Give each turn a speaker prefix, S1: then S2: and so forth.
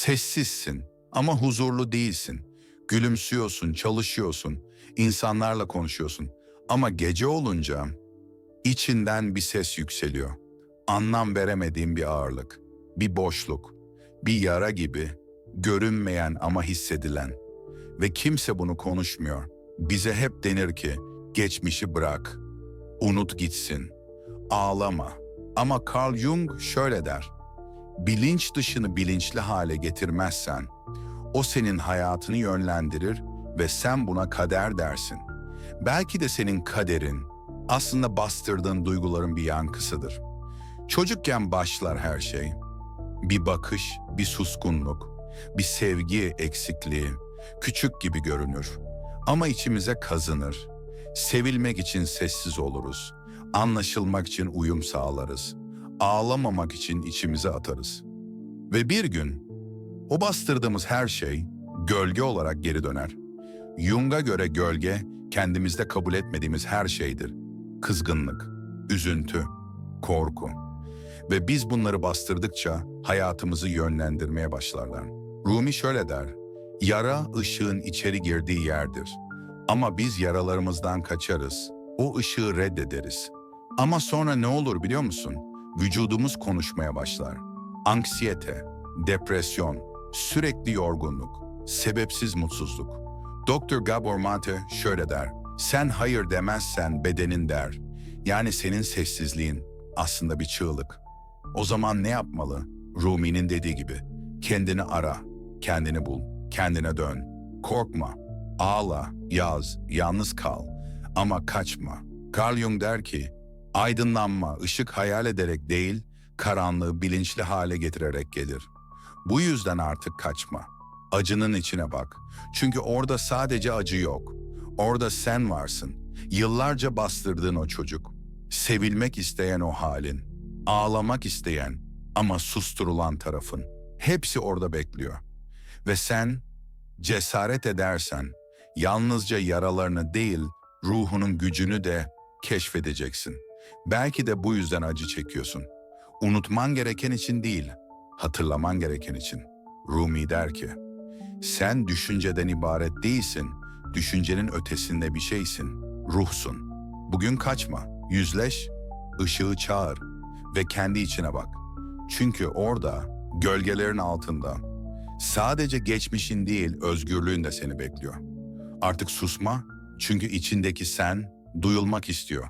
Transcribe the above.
S1: Sessizsin ama huzurlu değilsin. Gülümsüyorsun, çalışıyorsun, insanlarla konuşuyorsun. Ama gece olunca içinden bir ses yükseliyor. Anlam veremediğin bir ağırlık, bir boşluk, bir yara gibi görünmeyen ama hissedilen. Ve kimse bunu konuşmuyor. Bize hep denir ki geçmişi bırak, unut gitsin, ağlama. Ama Carl Jung şöyle der. Bilinç dışını bilinçli hale getirmezsen, o senin hayatını yönlendirir ve sen buna kader dersin. Belki de senin kaderin aslında bastırdığın duyguların bir yankısıdır. Çocukken başlar her şey. Bir bakış, bir suskunluk, bir sevgi eksikliği, küçük gibi görünür. Ama içimize kazınır. Sevilmek için sessiz oluruz. Anlaşılmak için uyum sağlarız. Ağlamamak için içimize atarız. Ve bir gün o bastırdığımız her şey gölge olarak geri döner. Jung'a göre gölge kendimizde kabul etmediğimiz her şeydir. Kızgınlık, üzüntü, korku. Ve biz bunları bastırdıkça hayatımızı yönlendirmeye başlarlar. Rumi şöyle der, yara ışığın içeri girdiği yerdir. Ama biz yaralarımızdan kaçarız, o ışığı reddederiz. Ama sonra ne olur biliyor musun? Vücudumuz konuşmaya başlar. Anksiyete, depresyon, sürekli yorgunluk, sebepsiz mutsuzluk. Dr. Gabor Mate şöyle der, sen hayır demezsen bedenin der. Yani senin sessizliğin aslında bir çığlık. O zaman ne yapmalı? Rumi'nin dediği gibi, kendini ara, kendini bul, kendine dön. Korkma, ağla, yaz, yalnız kal ama kaçma. Carl Jung der ki, aydınlanma ışık hayal ederek değil, karanlığı bilinçli hale getirerek gelir. Bu yüzden artık kaçma. Acının içine bak. Çünkü orada sadece acı yok. Orada sen varsın. Yıllarca bastırdığın o çocuk. Sevilmek isteyen o halin. Ağlamak isteyen ama susturulan tarafın. Hepsi orada bekliyor. Ve sen cesaret edersen yalnızca yaralarını değil ruhunun gücünü de keşfedeceksin. Belki de bu yüzden acı çekiyorsun. Unutman gereken için değil, hatırlaman gereken için. Rumi der ki, sen düşünceden ibaret değilsin, düşüncenin ötesinde bir şeysin, ruhsun. Bugün kaçma, yüzleş, ışığı çağır ve kendi içine bak. Çünkü orada, gölgelerin altında, sadece geçmişin değil özgürlüğün de seni bekliyor. Artık susma, çünkü içindeki sen duyulmak istiyor.